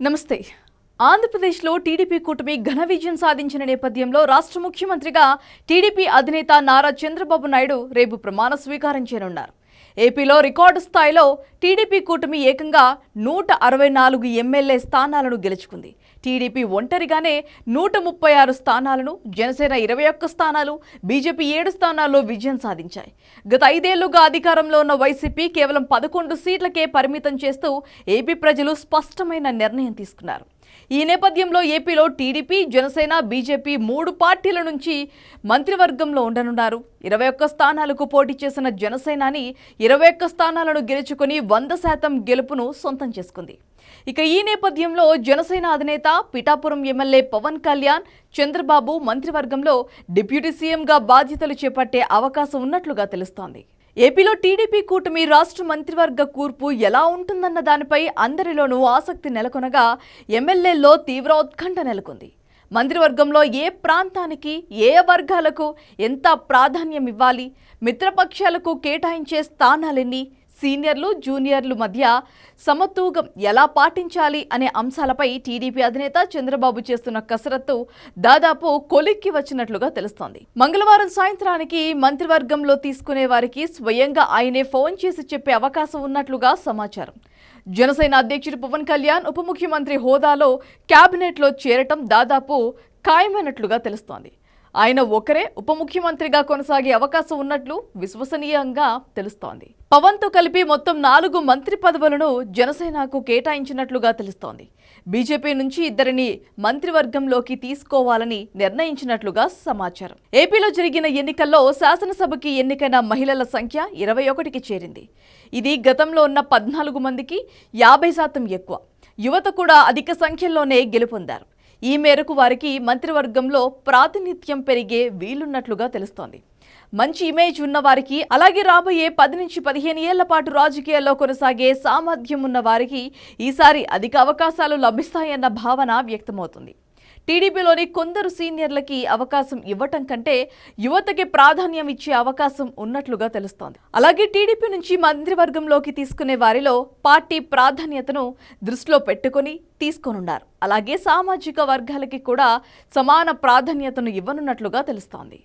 నమస్తే. ఆంధ్రప్రదేశ్లో టీడీపీ కూటమి ఘన విజయం సాధించిన నేపథ్యంలో రాష్ట్ర ముఖ్యమంత్రిగా టీడీపీ అధినేత నారా చంద్రబాబు నాయుడు రేపు ప్రమాణ స్వీకారం చేయనున్నారు. ఏపీలో రికార్డు స్థాయిలో టీడీపీ కూటమి ఏకంగా నూట అరవై నాలుగు ఎమ్మెల్యే స్థానాలను గెలుచుకుంది. టీడీపీ ఒంటరిగానే నూట ముప్పై ఆరు స్థానాలను జనసేన ఇరవై ఒక్క స్థానాలు బీజేపీ ఏడు స్థానాల్లో విజయం సాధించాయి. గత ఐదేళ్ళుగా అధికారంలో ఉన్న వైసీపీ కేవలం పదకొండు సీట్లకే పరిమితం చేస్తూ ఏపీ ప్రజలు స్పష్టమైన నిర్ణయం తీసుకున్నారు. ఈ నేపథ్యంలో ఏపీలో టీడీపీ జనసేన బీజేపీ మూడు పార్టీల నుంచి మంత్రివర్గంలో ఉండనున్నారు. ఇరవై ఒక్క స్థానాలకు పోటీ చేసిన జనసేనాని ఇరవై ఒక్క స్థానాలను గెలుచుకుని వంద శాతం గెలుపును సొంతం చేసుకుంది. ఇక ఈ నేపథ్యంలో జనసేన అధినేత పిఠాపురం ఎమ్మెల్యే పవన్ కళ్యాణ్ చంద్రబాబు మంత్రివర్గంలో డిప్యూటీ సీఎంగా బాధ్యతలు చేపట్టే అవకాశం ఉన్నట్లుగా తెలుస్తోంది. ఏపీలో టీడీపీ కూటమి రాష్ట్ర మంత్రివర్గ కూర్పు ఎలా ఉంటుందన్న దానిపై అందరిలోనూ ఆసక్తి నెలకొనగా ఎమ్మెల్యేల్లో తీవ్ర ఉత్కంఠ నెలకొంది. మంత్రివర్గంలో ఏ ప్రాంతానికి ఏ వర్గాలకు ఎంత ప్రాధాన్యం ఇవ్వాలి మిత్రపక్షాలకు కేటాయించే స్థానాలెన్ని సీనియర్లు జూనియర్లు మధ్య సమతూగం ఎలా పాటించాలి అనే అంశాలపై టీడీపీ అధినేత చంద్రబాబు చేస్తున్న కసరత్తు దాదాపు కొలిక్కి వచ్చినట్లుగా తెలుస్తోంది. మంగళవారం సాయంత్రానికి మంత్రివర్గంలో తీసుకునే వారికి స్వయంగా ఆయనే ఫోన్ చేసి చెప్పే అవకాశం ఉన్నట్లుగా సమాచారం. జనసేన అధ్యక్షుడు పవన్ కళ్యాణ్ ఉప ముఖ్యమంత్రి హోదాలో క్యాబినెట్లో చేరటం దాదాపు ఖాయమైనట్లుగా తెలుస్తోంది. ఆయన ఒకరే ఉప ముఖ్యమంత్రిగా కొనసాగే అవకాశం ఉన్నట్లు విశ్వసనీయంగా తెలుస్తోంది. పవన్తో కలిపి మొత్తం నాలుగు మంత్రి పదవులను జనసేనకు కేటాయించినట్లుగా తెలుస్తోంది. బీజేపీ నుంచి ఇద్దరిని మంత్రివర్గంలోకి తీసుకోవాలని నిర్ణయించినట్లుగా సమాచారం. ఏపీలో జరిగిన ఎన్నికల్లో శాసనసభకి ఎన్నికైన మహిళల సంఖ్య ఇరవై ఒకటికి చేరింది. ఇది గతంలో ఉన్న పద్నాలుగు మందికి యాభై శాతం ఎక్కువ. యువత కూడా అధిక సంఖ్యలోనే గెలుపొందారు. ఈ మేరకు వారికి మంత్రివర్గంలో ప్రాతినిధ్యం పెరిగే వీలున్నట్లుగా తెలుస్తోంది. మంచి ఇమేజ్ ఉన్న వారికి అలాగే రాబోయే పది నుంచి పదిహేను ఏళ్ళ పాటు రాజకీయాల్లో కొనసాగే సామర్థ్యం ఉన్న వారికి ఈసారి అధిక అవకాశాలు లభిస్తాయన్న భావన వ్యక్తమవుతుంది. టీడీపీలోని కొందరు సీనియర్లకి అవకాశం ఇవ్వటం కంటే యువతకి ప్రాధాన్యం ఇచ్చే అవకాశం ఉన్నట్లుగా తెలుస్తోంది. అలాగే టీడీపీ నుంచి మంత్రివర్గంలోకి తీసుకునే వారిలో పార్టీ ప్రాధాన్యతను దృష్టిలో పెట్టుకొని తీసుకోనున్నారు. అలాగే సామాజిక వర్గాలకి కూడా సమాన ప్రాధాన్యతను ఇవ్వనున్నట్లుగా తెలుస్తోంది.